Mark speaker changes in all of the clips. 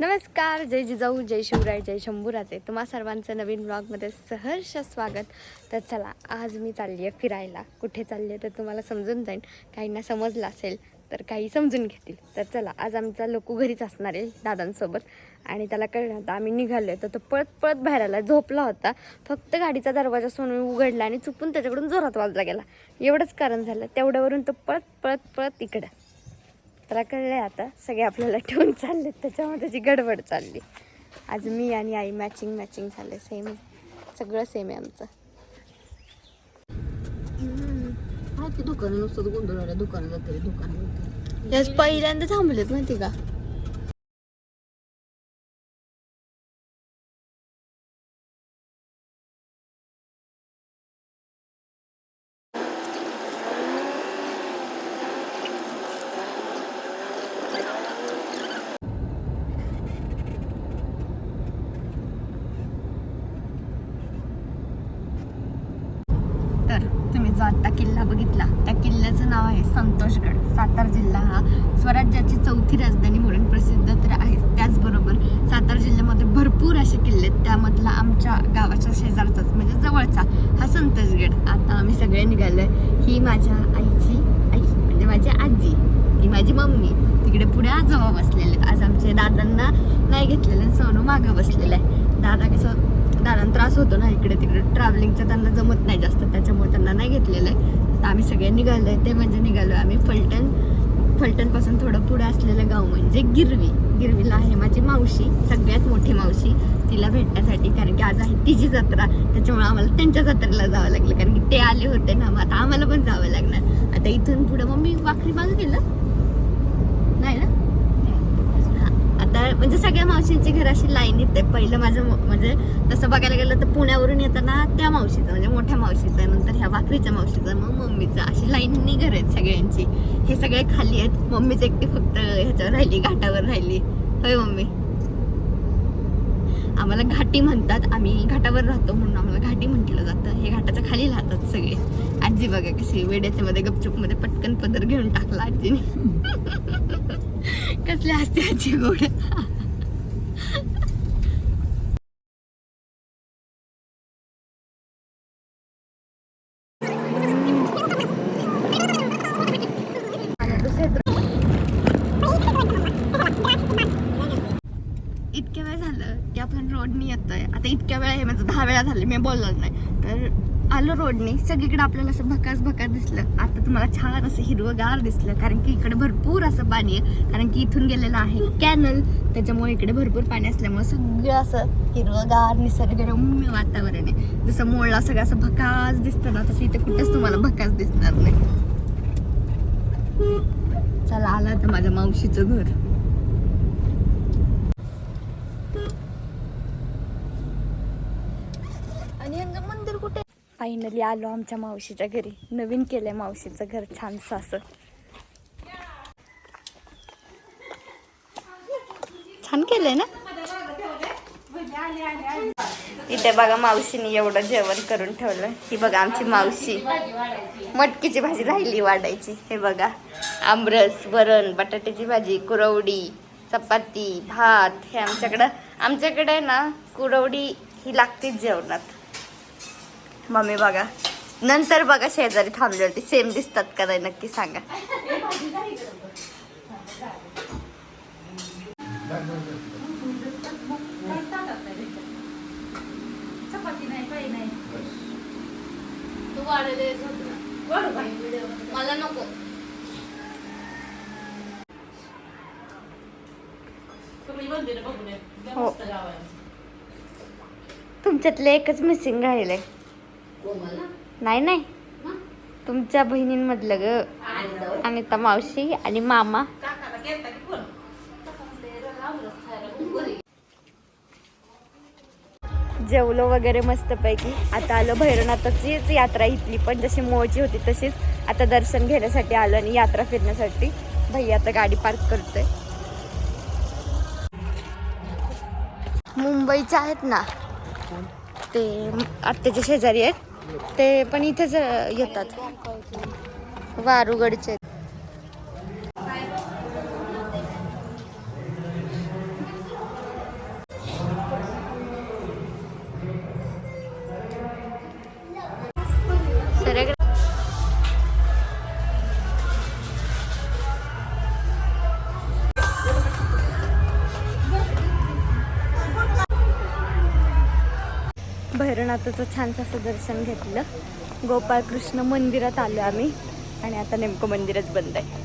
Speaker 1: नमस्कार जय जिजाऊ जय शिवराय जय शंभूराजे. तुम्हा सर्वांचं नवीन ब्लॉगमध्ये सहर्ष स्वागत. तर चला आज मी चालली आहे फिरायला. कुठे चालली आहे तर तुम्हाला समजून जाईल. काहींना समजलं असेल तर काही समजून घेतील. तर चला आज आमचा लोकू घरीच असणार आहे दादांसोबत. आणि त्याला कळलं होतं आम्ही निघालो तर तो पळत पळत बाहेर आला झोपला होता. फक्त गाडीचा दरवाजा सोनून उघडला आणि चुकून त्याच्याकडून जोरात वाजला गेला. एवढंच कारण झालं. तेवढ्यावरून तो पळत पळत पळत इकडं. त्याला कळलंय आता. सगळे आपल्याला ठेवून चालले त्याच्यामुळे त्याची गडबड चालली. आज मी आणि आई मॅचिंग मॅचिंग झालं सेम सगळं सेम आहे आमचं.
Speaker 2: हा ते दुकान? नुसतं गोंधळ दुकान जाते दुकान
Speaker 1: पहिल्यांदा थांबलेत माहिती का तर तुम्ही जो आत्ता किल्ला बघितला. त्या किल्ल्याचं नाव आहे संतोषगड. सातारा जिल्हा हा स्वराज्याची चौथी राजधानी म्हणून प्रसिद्ध तर आहे. त्याचबरोबर सातारा जिल्ह्यामध्ये भरपूर असे किल्ले आहेत. त्यामधला आमच्या गावाच्या शेजारचाच म्हणजे जवळचा हा संतोषगड. आता आम्ही सगळे निघालो आहे ही माझ्या आईची आई म्हणजे माझी आजी ही माझी मम्मी. तिकडे पुढे आजोबा बसलेले आहेत. आज आमच्या दादांना नाही घेतलेलं सोनू मागं बसलेलं आहे. दादा कसं दादांना त्रास होतो ना इकडे तिकडे ट्रॅव्हलिंगचं त्यांना जमत नाही जास्त त्याच्यामुळे त्यांना नाही घेतलेलं आहे. तर आम्ही सगळे निघालो आहे ते म्हणजे निघालो आहे आम्ही फलटण फलटणपासून थोडं पुढे असलेलं गाव म्हणजे गिरवी. गिरवीला आहे माझी मावशी सगळ्यात मोठी मावशी. तिला भेटण्यासाठी कारण की आज आहे तिची जत्रा. त्याच्यामुळे आम्हाला त्यांच्या जत्रेला जावं लागलं कारण की ते आले होते ना मग आता आम्हाला पण जावं लागणार. आता इथून पुढं मग मी वाखरी बाजू गेलं नाही ना तर आता म्हणजे सगळ्या मावशींची घर अशी लाईन येते. पहिलं माझं म- म्हणजे तसं बघायला गेलं तर पुण्यावरून येताना त्या मावशीचं म्हणजे मोठ्या मावशीचं नंतर ह्या भाकरीच्या मावशीचं मग मम्मीचं. अशी लाईननी घर आहेत सगळ्यांची. हे सगळे खाली आहेत. मम्मीच एकटी फक्त ह्याच्यावर राहिली घाटावर राहिली. होय मम्मी? आम्हाला घाटी म्हणतात. आम्ही घाटावर राहतो म्हणून आम्हाला घाटी म्हटलं जातं. हे घाटाच्या खाली राहतात सगळे. आजी बघा कशी वेड्याच्या मध्ये गपचूपमध्ये पटकन पदर घेऊन टाकला आजीने. कसले असते आजी गोड. इतक्या वेळ झालं की आपण रोडनी येतोय. आता इतक्या वेळा हे माझं दहा वेळा झालं मी बोललो नाही. तर आलो रोडने सगळीकडे आपल्याला असं भकास भकास दिसलं. आता तुम्हाला छान असं हिरवंगार दिसलं कारण की इकडे भरपूर असं पाणी आहे कारण की इथून गेलेलं आहे कॅनल त्याच्यामुळे इकडे भरपूर पाणी असल्यामुळे सगळं असं हिरवंगार निसर्गरम्य वातावरण आहे. जसं मोळला सगळं असं भकास दिसतं ना तसं इथे कुठेच तुम्हाला भकास दिसणार नाही. चला आलं तर माझ्या मावशीचं घर आणि यांचं मंदिर कुठे फायनली आलो आमच्या मावशीच्या घरी. नवीन केलंय मावशीचं घर छानसं असं. छान केलंय ना? इथे बघा मावशीने एवढं जेवण करून ठेवलं. ही बघा आमची मावशी. मटकीची भाजी राहिली वाढायची. हे बघा. आमरस वरण बटाट्याची भाजी कुरवडी चपाती भात. हे आमच्याकडं आमच्याकडे ना कुरवडी ही लागतेच जेवणात. मम्मी बघा. नंतर बघा शेजारी थांबली होती सेम दिसतात का नाही नक्की सांगा. मला नको हो. तुमच्यातले एकच मिसिंग राहिले. नाही नाही. तुमच्या बहिणींमधलं ग. अनिता मावशी आणि मामा. जेवलो वगैरे मस्तपैकी. आता आलो भैरवनाथाचीच यात्रा इथली पण जशी मोळची होती तशीच आता दर्शन घेण्यासाठी आलो आणि यात्रा फिरण्यासाठी. भैया आता गाडी पार्क करतोय. मुंबईचे आहेत ना. ते आत्याच्या शेजारी आहेत. ते पण इथेच येतात. वारुगडचे. भैरवनाथाचं छानसं असं दर्शन घेतलं. गोपाळकृष्ण मंदिरात आलो आम्ही. आणि आता नेमकं मंदिरच बंद आहे.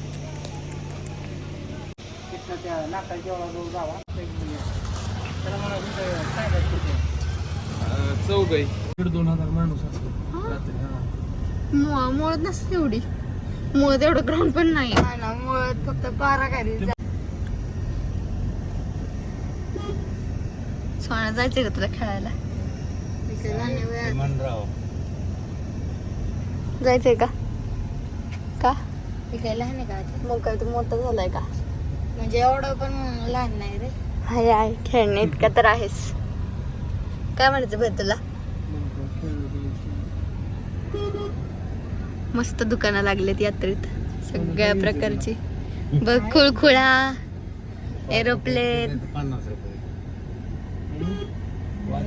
Speaker 3: चौघ आहे. दीड दोन हजार माणूस असतो. रात्री हा.
Speaker 1: मुळ मुळत नसते एवढी. मुळत एवढं ग्राउंड पण नाही. ना मुळत फक्त बारा गाडी सोना जायचंय का तुला खेळायला? जायचंय का? का?
Speaker 2: विकायला आहे का
Speaker 1: मग काय तू मोठा झालाय का?
Speaker 2: म्हणजे एवढं पण लहान नाही रे.
Speaker 1: हाय आहे खेळणे इतका तर आहेस. काय म्हणायचं बरं तुला? मस्त दुकानं लागलेत यात्रेत. सगळ्या प्रकारची. बघ खुळखुळा एरोप्लेन.
Speaker 3: पन्नास रुपये.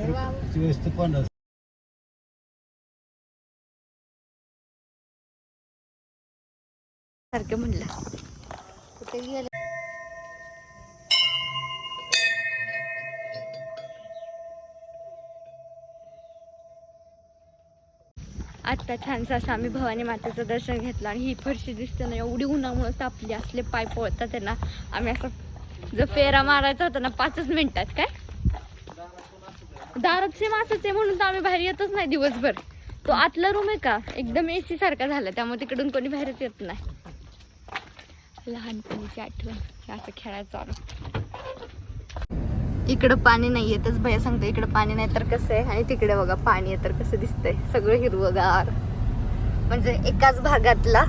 Speaker 3: चोवीस ते पन्नास
Speaker 1: सारखं म्हणलं
Speaker 2: कुठे गेले
Speaker 1: आत्ता छानसं असं आम्ही भवानी मातेचं दर्शन घेतलं आणि ही फरशी दिसते ना एवढी उन्हामुळे तापली असले पाय पोळतात त्यांना आम्ही असं जर फेरा मारायचा होता ना पाचच मिनिटात काय? दारात सेम असंच आहे म्हणून तर आम्ही बाहेर येतच नाही दिवसभर. तो आतला रूम आहे का? एकदम एसी सारखा झाला त्यामुळे तिकडून कोणी बाहेरच येत नाही. लहानपणीची आठवण असं खेळायचं आलो इकडं पाणी नाही येतच भैया सांगतो इकडं पाणी नाही तर कसं आहे? आणि तिकडे बघा पाणी आहे तर कसं दिसतंय. सगळं हिरवगार. म्हणजे एकाच भागातला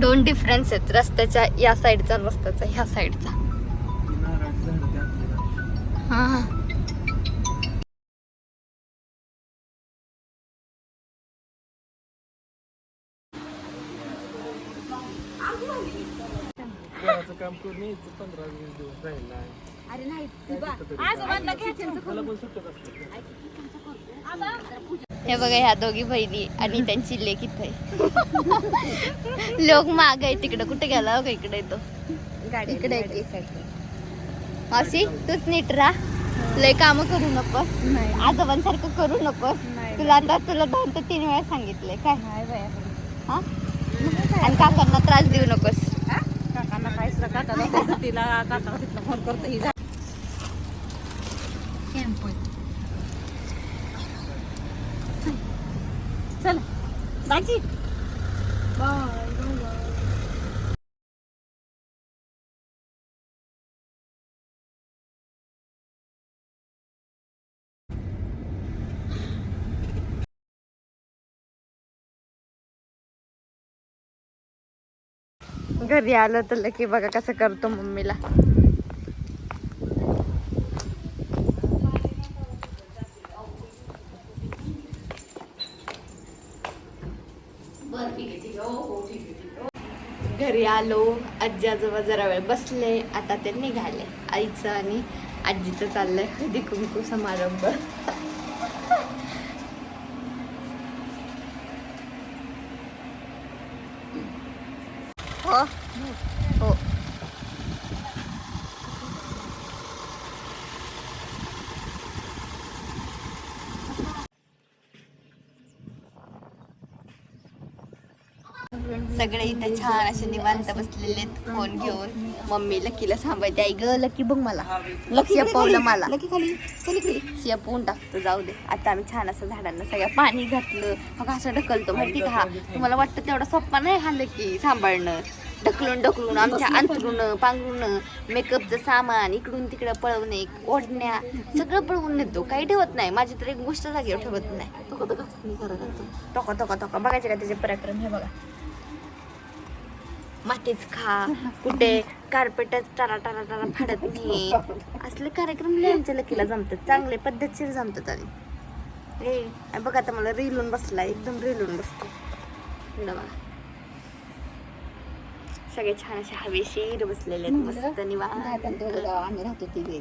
Speaker 1: दोन डिफरन्स आहेत. रस्त्याच्या या साईडचा रस्त्याचा ह्या साईडचा
Speaker 3: हां
Speaker 1: हा.
Speaker 3: घराचं काम करून यायचं पंधरा वीस दिवस राहिला आहे
Speaker 2: अरे नाही
Speaker 3: मला पण सुटत असतं
Speaker 1: हे बघा ह्या दोघी बहिणी आणि त्यांची लेख इथे लोक माग आहे तिकडं. कुठे गेला हो का इकडे येतो? गाडी इकडे आहे की. मावशी तूच नीट राहा. लय काम करू नकोस. आजोबांसारखं करू नकोस. तुला आता तुला दोन ते तीन वेळा सांगितले काय? हा? आणि काकांना त्रास देऊ नकोस.
Speaker 2: काकांना काय काका तिला काका तिथला फोन करतो ही चल. बाजी.
Speaker 1: घरी आलं तर लकी बघा कसं करतो मम्मीला. घरी आलो आजी आजोबा जरा वेळ बसले आता ते निघाले आईचं आणि आजीचं चाललंय हळदी कुंकू समारंभ. हो सगळे इथे छान असे निवांत बसलेले आहेत. फोन घेऊन. मम्मी लकीला सांभाळते. आई ग लकी बघ मला. लकी पावलं मला.
Speaker 2: लकी खाली इकडे.
Speaker 1: शिपवून टाकतो जाऊ दे. आता आम्ही छान असं झाडांना सगळं पाणी घातलं. मग असं ढकलतो माहिती का? हा तुम्हाला वाटतं तेवढा सोप्पा नाही हा की सांभाळणं. ढकलून ढकलून आमच्या अंतरून पांघरून मेकअपचं सामान इकडून तिकडं पळवणे ओढण्या सगळं पळवून नेतो. काही ठेवत नाही. माझी तर एक गोष्ट जागेवर ठेवत नाही. टोका टोका टोका बघायचे का त्याचे पराक्रम? हे बघा. मातीच खा कुठे कार्पेटच टारा टारा टारा फाडत नाही. असले कार्यक्रम लय आमच्या लकीला जमतात. चांगले पद्धतशीर जमतात आणि ए आणि बघ आता मला रिलून बसला एकदम रिलून बसतो. बघा. सगळे छान असे हवेशीर बसलेले आहेत. मस्त निवांत.
Speaker 2: आम्ही राहतो तिघे